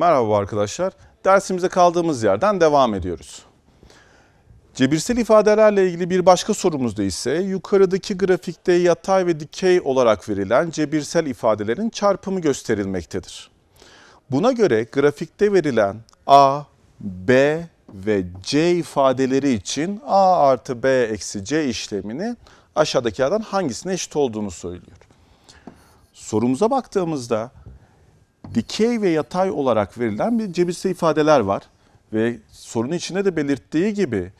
Merhaba arkadaşlar. Dersimize kaldığımız yerden devam ediyoruz. Cebirsel ifadelerle ilgili bir başka sorumuzda ise yukarıdaki grafikte yatay ve dikey olarak verilen cebirsel ifadelerin çarpımı gösterilmektedir. Buna göre grafikte verilen A, B ve C ifadeleri için A artı B eksi C işlemini aşağıdakilerden hangisine eşit olduğunu söylüyor. Sorumuza baktığımızda dikey ve yatay olarak verilen bir cebirsel ifadeler var. Ve sorunun içinde de belirttiği gibi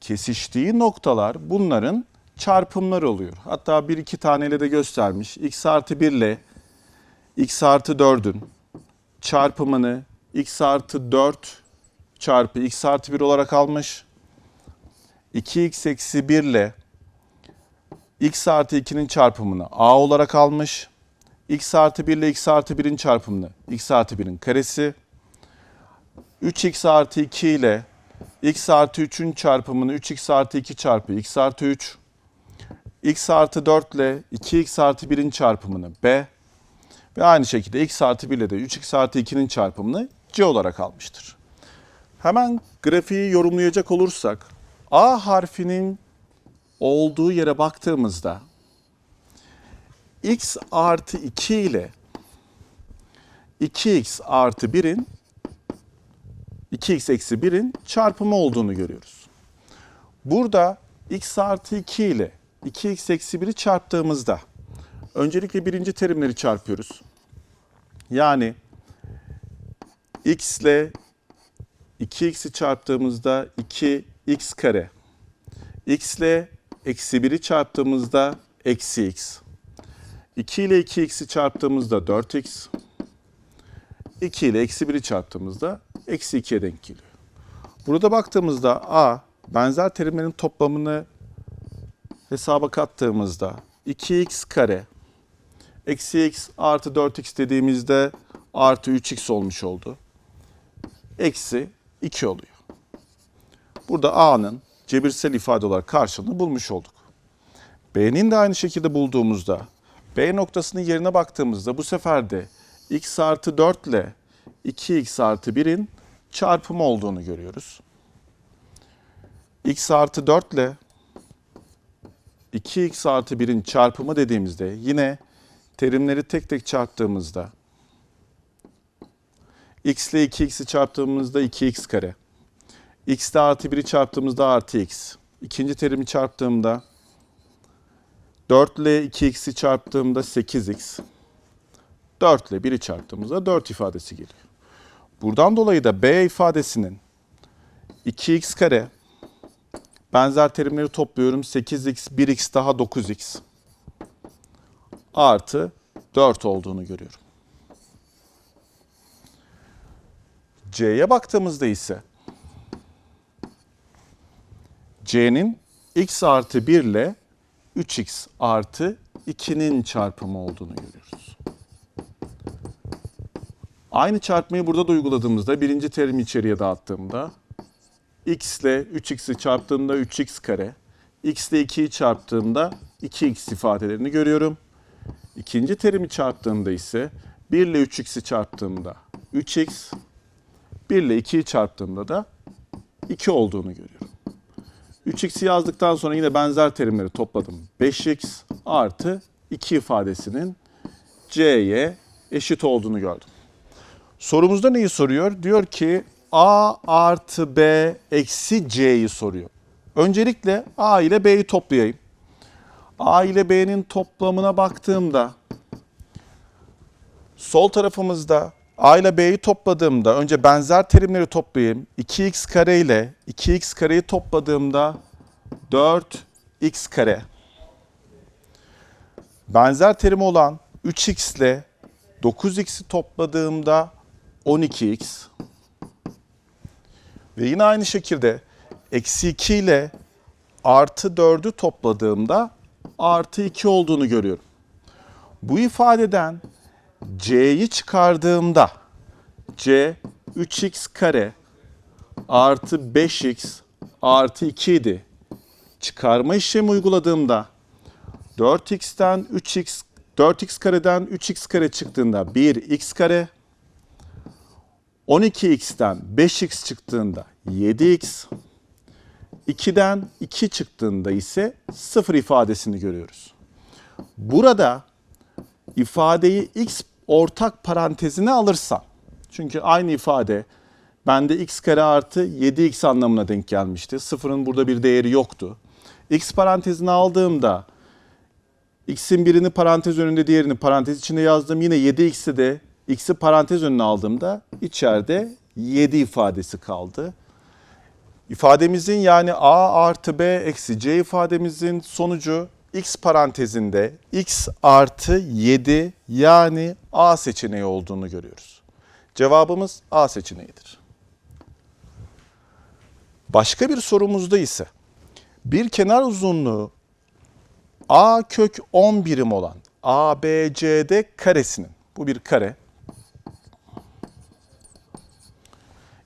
kesiştiği noktalar bunların çarpımları oluyor. Hatta bir iki taneyle de göstermiş. x artı 1 ile x artı 4'ün çarpımını x artı 4 çarpı x artı 1 olarak almış. 2x eksi 1 ile x artı 2'nin çarpımını a olarak almış x artı 1 ile x artı 1'in çarpımını x artı 1'in karesi. 3x artı 2 ile x artı 3'ün çarpımını 3x artı 2 çarpı x artı 3. x artı 4 ile 2x artı 1'in çarpımını b. Ve aynı şekilde x artı 1 ile de 3x artı 2'nin çarpımını c olarak almıştır. Hemen grafiği yorumlayacak olursak a harfinin olduğu yere baktığımızda x artı 2 ile 2x artı 1'in 2x eksi 1'in çarpımı olduğunu görüyoruz. Burada x artı 2 ile 2x eksi 1'i çarptığımızda öncelikle birinci terimleri çarpıyoruz. Yani x ile 2x'i çarptığımızda 2x kare. x ile eksi 1'i çarptığımızda eksi x. 2 ile 2x'i çarptığımızda 4x. 2 ile eksi 1'i çarptığımızda eksi 2'ye denk geliyor. Burada baktığımızda a benzer terimlerin toplamını hesaba kattığımızda 2x kare eksi x artı 4x dediğimizde artı 3x olmuş oldu. Eksi 2 oluyor. Burada a'nın cebirsel ifade olarak karşılığını bulmuş olduk. B'nin de aynı şekilde bulduğumuzda B noktasının yerine baktığımızda bu sefer de x artı 4 ile 2x artı 1'in çarpımı olduğunu görüyoruz. x artı 4 ile 2x artı 1'in çarpımı dediğimizde yine terimleri tek tek çarptığımızda x ile 2x'i çarptığımızda 2x kare. x ile artı 1'i çarptığımızda artı x. İkinci terimi çarptığımda 4 ile 2x'i çarptığımda 8x. 4 ile 1'i çarptığımızda 4 ifadesi geliyor. Buradan dolayı da b ifadesinin 2x kare benzer terimleri topluyorum. 8x, 1x daha 9x artı 4 olduğunu görüyorum. C'ye baktığımızda ise C'nin x artı 1 ile 3x artı 2'nin çarpımı olduğunu görüyoruz. Aynı çarpmayı burada da uyguladığımızda birinci terimi içeriye dağıttığımda x ile 3x'i çarptığımda 3x kare, x ile 2'yi çarptığımda 2x ifadelerini görüyorum. İkinci terimi çarptığımda ise 1 ile 3x'i çarptığımda 3x, 1 ile 2'yi çarptığımda da 2 olduğunu görüyorum. 3x'i yazdıktan sonra yine benzer terimleri topladım. 5x artı 2 ifadesinin c'ye eşit olduğunu gördüm. Sorumuzda neyi soruyor? Diyor ki a artı b eksi c'yi soruyor. Öncelikle a ile b'yi toplayayım. a ile b'nin toplamına baktığımda sol tarafımızda a ile b'yi topladığımda önce benzer terimleri toplayayım. 2x kare ile 2x kareyi topladığımda 4x kare. Benzer terim olan 3x ile 9x'i topladığımda 12x. Ve yine aynı şekilde eksi 2 ile artı 4'ü topladığımda artı 2 olduğunu görüyorum. Bu ifadeden c'yi çıkardığımda c 3x kare artı 5x artı 2 idi. Çıkarma işlemi uyguladığımda 4x'ten 3x 4x kareden 3x kare çıktığında 1x kare 12x'ten 5x çıktığında 7x, 2'den 2 çıktığında ise 0 ifadesini görüyoruz. Burada ifadeyi x ortak parantezine alırsam, çünkü aynı ifade bende x kare artı 7x anlamına denk gelmişti. Sıfırın burada bir değeri yoktu. x parantezine aldığımda x'in birini parantez önünde diğerini parantez içinde yazdım. Yine 7x'i de x'i parantez önüne aldığımda içeride 7 ifadesi kaldı. İfademizin yani a artı b eksi c ifademizin sonucu x parantezinde x artı 7 yani a seçeneği olduğunu görüyoruz. Cevabımız a seçeneğidir. Başka bir sorumuzda ise bir kenar uzunluğu a kök 10 birim olan ABCD karesinin bu bir kare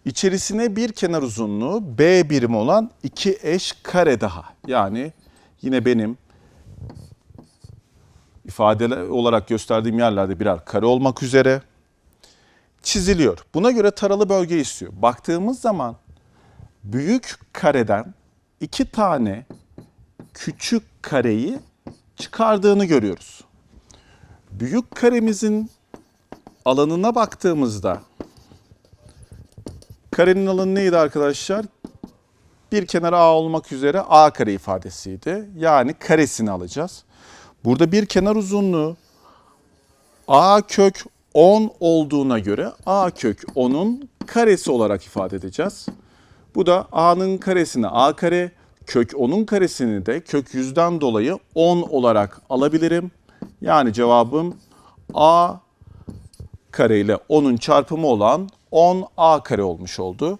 içerisine bir kenar uzunluğu B birim olan iki eş kare daha. Yani yine benim ifade olarak gösterdiğim yerlerde birer kare olmak üzere çiziliyor. Buna göre taralı bölge istiyor. Baktığımız zaman büyük kareden iki tane küçük kareyi çıkardığını görüyoruz. Büyük karemizin alanına baktığımızda karenin alanı neydi arkadaşlar? Bir kenar A olmak üzere A kare ifadesiydi. Yani karesini alacağız. Burada bir kenar uzunluğu A kök 10 olduğuna göre A kök 10'un karesi olarak ifade edeceğiz. Bu da A'nın karesini A kare, kök 10'un karesini de kök 100'den dolayı 10 olarak alabilirim. Yani cevabım A kare ile 10'un çarpımı olan 10A kare olmuş oldu.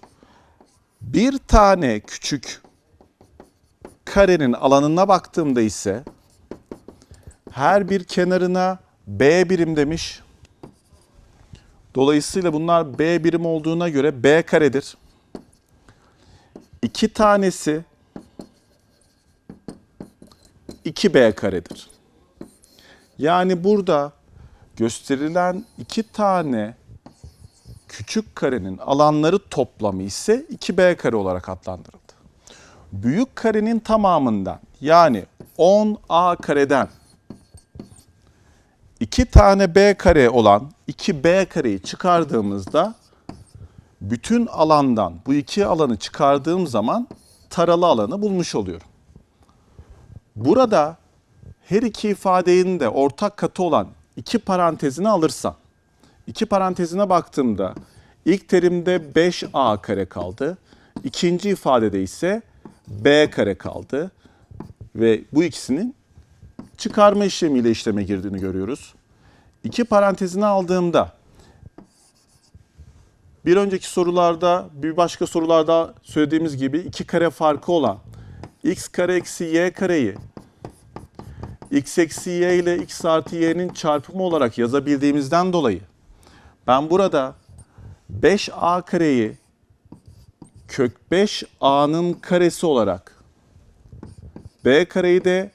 Bir tane küçük karenin alanına baktığımda ise her bir kenarına B birim demiş. Dolayısıyla bunlar B birim olduğuna göre B karedir. İki tanesi 2B karedir. Yani burada gösterilen iki tane küçük karenin alanları toplamı ise 2B kare olarak adlandırıldı. Büyük karenin tamamından yani 10A kareden 2 tane B kare olan 2B kareyi çıkardığımızda bütün alandan bu iki alanı çıkardığım zaman taralı alanı bulmuş oluyorum. Burada her iki ifadenin de ortak katı olan iki parantezini alırsam, iki parantezine baktığımda ilk terimde 5a kare kaldı. İkinci ifadede ise b kare kaldı. Ve bu ikisinin çıkarma işlemiyle işleme girdiğini görüyoruz. İki parantezini aldığımda bir önceki sorularda bir başka sorularda söylediğimiz gibi iki kare farkı olan x kare eksi y kareyi x eksi y ile x artı y'nin çarpımı olarak yazabildiğimizden dolayı ben burada 5a kareyi kök 5a'nın karesi olarak b kareyi de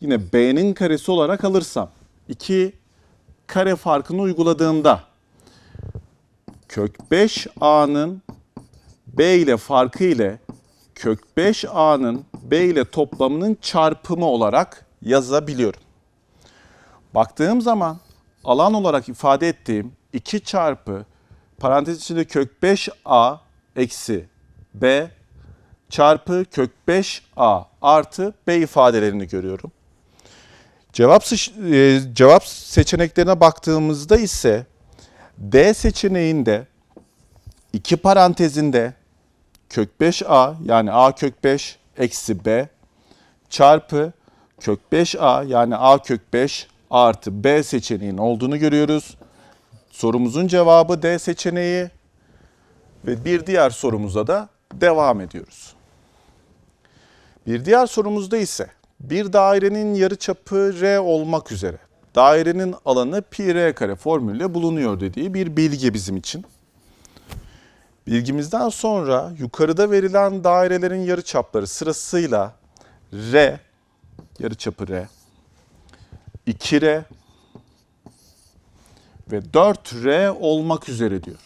yine b'nin karesi olarak alırsam iki kare farkını uyguladığımda kök 5a'nın b ile farkı ile kök 5a'nın b ile toplamının çarpımı olarak yazabiliyorum. Baktığım zaman alan olarak ifade ettiğim 2 çarpı parantez içinde kök 5a eksi b çarpı kök 5a artı b ifadelerini görüyorum. Cevap, e, cevap seçeneklerine baktığımızda ise D seçeneğinde iki parantezinde kök 5a yani a kök 5 eksi b çarpı kök 5a yani a kök 5 artı b seçeneğinin olduğunu görüyoruz. Sorumuzun cevabı D seçeneği ve bir diğer sorumuza da devam ediyoruz. Bir diğer sorumuzda ise bir dairenin yarıçapı r olmak üzere dairenin alanı pi r kare formülüyle bulunuyor dediği bir bilgi bizim için. Bilgimizden sonra yukarıda verilen dairelerin yarıçapları sırasıyla r, yarıçapı r, 2r ve 4r olmak üzere diyor.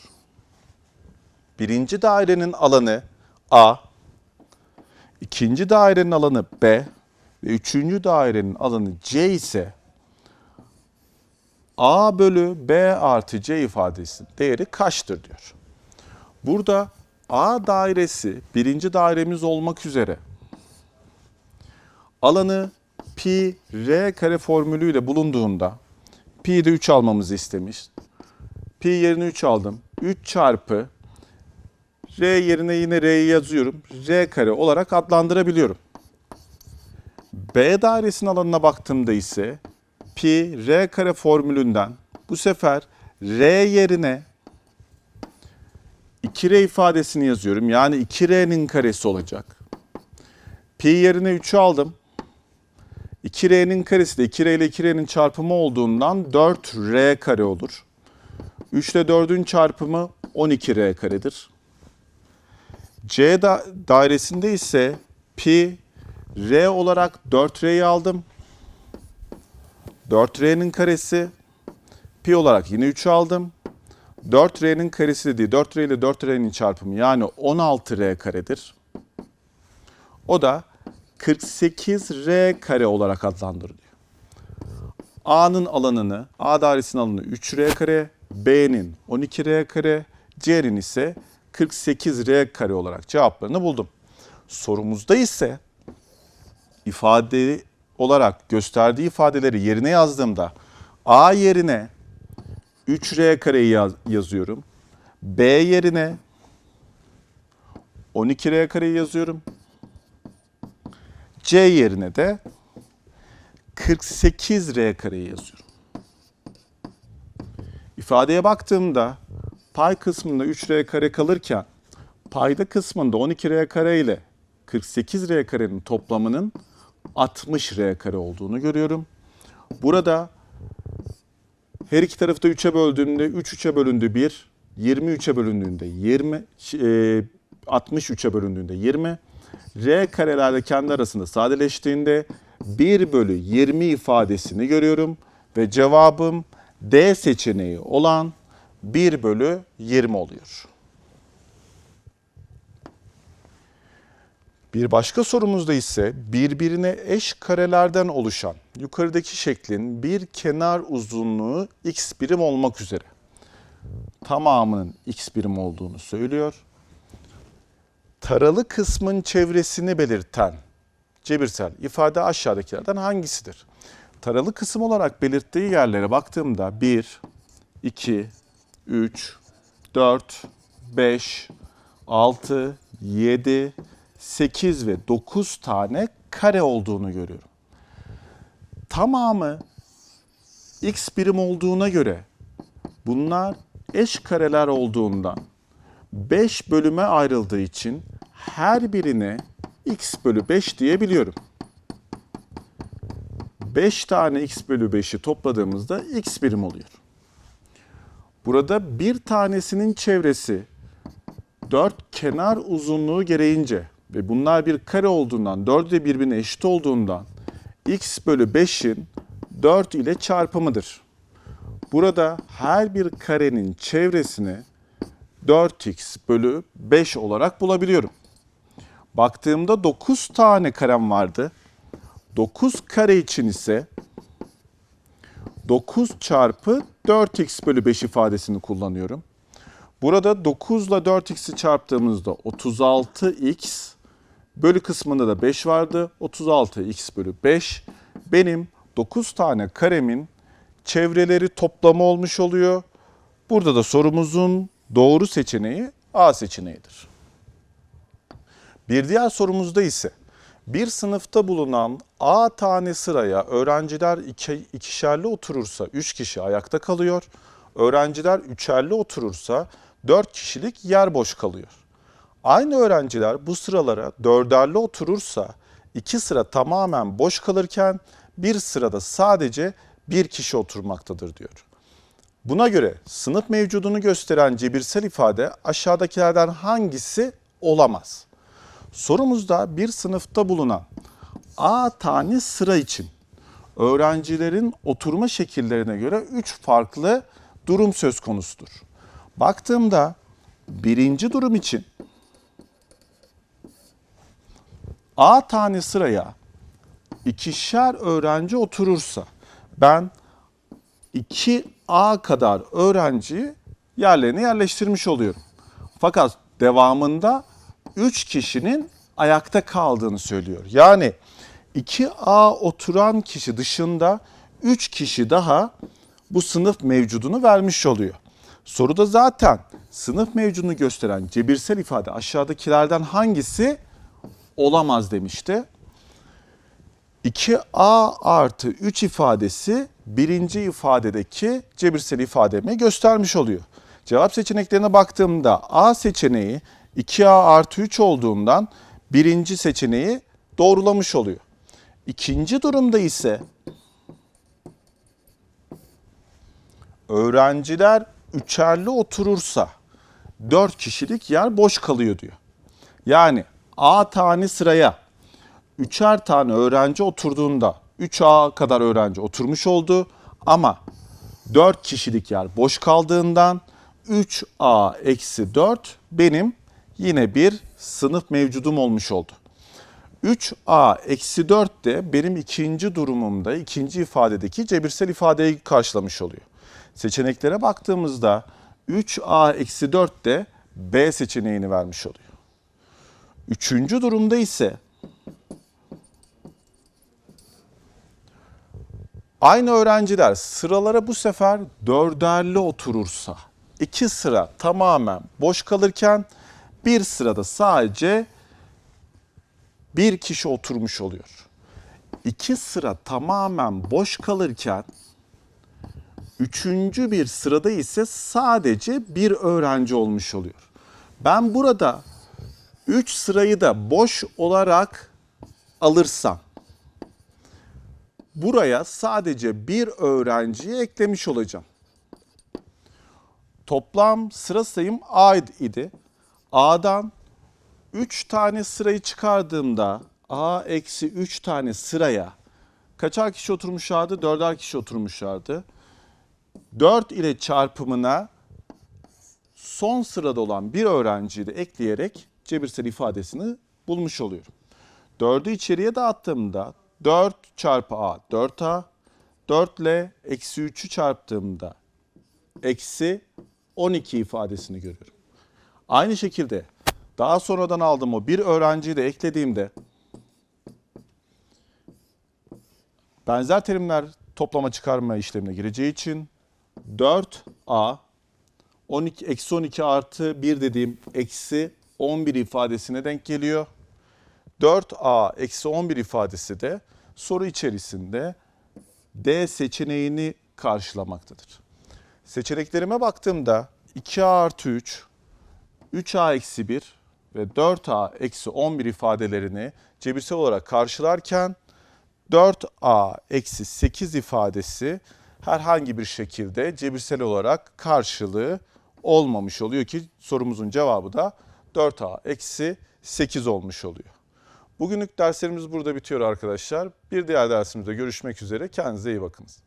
birinci dairenin alanı A, ikinci dairenin alanı B ve üçüncü dairenin alanı C ise A bölü B artı C ifadesinin değeri kaçtır diyor. Burada A dairesi birinci dairemiz olmak üzere alanı pi r kare formülüyle bulunduğunda pi de 3 almamızı istemiş. Pi yerine 3 aldım. 3 çarpı r yerine yine r'yi yazıyorum. r kare olarak adlandırabiliyorum. B dairesinin alanına baktığımda ise pi r kare formülünden bu sefer r yerine 2r ifadesini yazıyorum. Yani 2r'nin karesi olacak. Pi yerine 3'ü aldım. 2r'nin karesi de 2r ile 2r'nin çarpımı olduğundan 4r kare olur. 3 ile 4'ün çarpımı 12r karedir. C da dairesinde ise pi r olarak 4r'yi aldım. 4r'nin karesi pi olarak yine 3'ü aldım. 4r'nin karesi dediği 4r ile 4r'nin çarpımı yani 16r karedir. O da 48r kare olarak adlandırılıyor. A'nın alanını, A dairesinin alanı 3r kare, B'nin 12r kare, C'nin ise 48r kare olarak cevaplarını buldum. Sorumuzda ise ifade olarak gösterdiği ifadeleri yerine yazdığımda A yerine 3r kareyi yaz- yazıyorum. B yerine 12r kareyi yazıyorum. C yerine de 48R kareyi yazıyorum. İfadeye baktığımda pay kısmında 3R kare kalırken payda kısmında 12R kare ile 48R karenin toplamının 60R kare olduğunu görüyorum. Burada her iki tarafı da 3'e böldüğümde 3 3'e bölündü 1, 20 3'e bölündüğünde 20, e, 60 3'e bölündüğünde 20. R karelerde kendi arasında sadeleştiğinde 1 bölü 20 ifadesini görüyorum. Ve cevabım D seçeneği olan 1 bölü 20 oluyor. Bir başka sorumuzda ise birbirine eş karelerden oluşan yukarıdaki şeklin bir kenar uzunluğu x birim olmak üzere tamamının x birim olduğunu söylüyor. Taralı kısmın çevresini belirten cebirsel ifade aşağıdakilerden hangisidir? Taralı kısım olarak belirttiği yerlere baktığımda 1, 2, 3, 4, 5, 6, 7, 8 ve 9 tane kare olduğunu görüyorum. Tamamı x birim olduğuna göre bunlar eş kareler olduğundan 5 bölüme ayrıldığı için her birine x bölü 5 diyebiliyorum. 5 tane x bölü 5'i topladığımızda x birim oluyor. Burada bir tanesinin çevresi 4 kenar uzunluğu gereğince ve bunlar bir kare olduğundan 4 de birbirine eşit olduğundan x bölü 5'in 4 ile çarpımıdır. Burada her bir karenin çevresini 4x bölü 5 olarak bulabiliyorum. Baktığımda 9 tane karem vardı. 9 kare için ise 9 çarpı 4x bölü 5 ifadesini kullanıyorum. Burada 9 ile 4x'i çarptığımızda 36x bölü kısmında da 5 vardı. 36x bölü 5 benim 9 tane karemin çevreleri toplamı olmuş oluyor. Burada da sorumuzun doğru seçeneği A seçeneğidir. Bir diğer sorumuzda ise bir sınıfta bulunan A tane sıraya öğrenciler iki, ikişerli oturursa 3 kişi ayakta kalıyor. Öğrenciler üçerli oturursa 4 kişilik yer boş kalıyor. Aynı öğrenciler bu sıralara dörderli oturursa iki sıra tamamen boş kalırken bir sırada sadece bir kişi oturmaktadır diyor. Buna göre sınıf mevcudunu gösteren cebirsel ifade aşağıdakilerden hangisi olamaz? Sorumuzda bir sınıfta bulunan A tane sıra için öğrencilerin oturma şekillerine göre 3 farklı durum söz konusudur. Baktığımda birinci durum için A tane sıraya ikişer öğrenci oturursa ben 2A kadar öğrenciyi yerlerine yerleştirmiş oluyorum. Fakat devamında 3 kişinin ayakta kaldığını söylüyor. Yani 2A oturan kişi dışında 3 kişi daha bu sınıf mevcudunu vermiş oluyor. Soruda zaten sınıf mevcudunu gösteren cebirsel ifade aşağıdakilerden hangisi olamaz demişti. 2a artı 3 ifadesi birinci ifadedeki cebirsel ifademi göstermiş oluyor. Cevap seçeneklerine baktığımda A seçeneği 2a artı 3 olduğundan birinci seçeneği doğrulamış oluyor. İkinci durumda ise öğrenciler üçerli oturursa 4 kişilik yer boş kalıyor diyor. Yani A tane sıraya üçer tane öğrenci oturduğunda 3A kadar öğrenci oturmuş oldu ama 4 kişilik yer boş kaldığından 3A eksi 4 benim yine bir sınıf mevcudum olmuş oldu. 3A eksi 4 de benim ikinci durumumda, ikinci ifadedeki cebirsel ifadeyi karşılamış oluyor. Seçeneklere baktığımızda 3A eksi 4 de B seçeneğini vermiş oluyor. Üçüncü durumda ise aynı öğrenciler sıralara bu sefer dörderli oturursa iki sıra tamamen boş kalırken bir sırada sadece bir kişi oturmuş oluyor. İki sıra tamamen boş kalırken üçüncü bir sırada ise sadece bir öğrenci olmuş oluyor. Ben burada 3 sırayı da boş olarak alırsam buraya sadece bir öğrenciyi eklemiş olacağım. Toplam sıra sayım A idi. A'dan 3 tane sırayı çıkardığımda A eksi 3 tane sıraya kaçar kişi oturmuşlardı? 4'er kişi oturmuşlardı. 4 ile çarpımına son sırada olan bir öğrenciyi de ekleyerek cebirsel ifadesini bulmuş oluyorum. 4'ü içeriye dağıttığımda 4 çarpı a 4a, 4 ile eksi 3'ü çarptığımda eksi 12 ifadesini görüyorum. Aynı şekilde daha sonradan aldığım o bir öğrenciyi de eklediğimde benzer terimler toplama çıkarma işlemine gireceği için 4a 12 eksi 12 artı 1 dediğim eksi 11 ifadesine denk geliyor. 4a eksi 11 ifadesi de soru içerisinde D seçeneğini karşılamaktadır. Seçeneklerime baktığımda 2a artı 3, 3a eksi 1 ve 4a eksi 11 ifadelerini cebirsel olarak karşılarken 4a eksi 8 ifadesi herhangi bir şekilde cebirsel olarak karşılığı olmamış oluyor ki sorumuzun cevabı da 4a eksi 8 olmuş oluyor. Bugünlük derslerimiz burada bitiyor arkadaşlar. Bir diğer dersimizde görüşmek üzere. Kendinize iyi bakınız.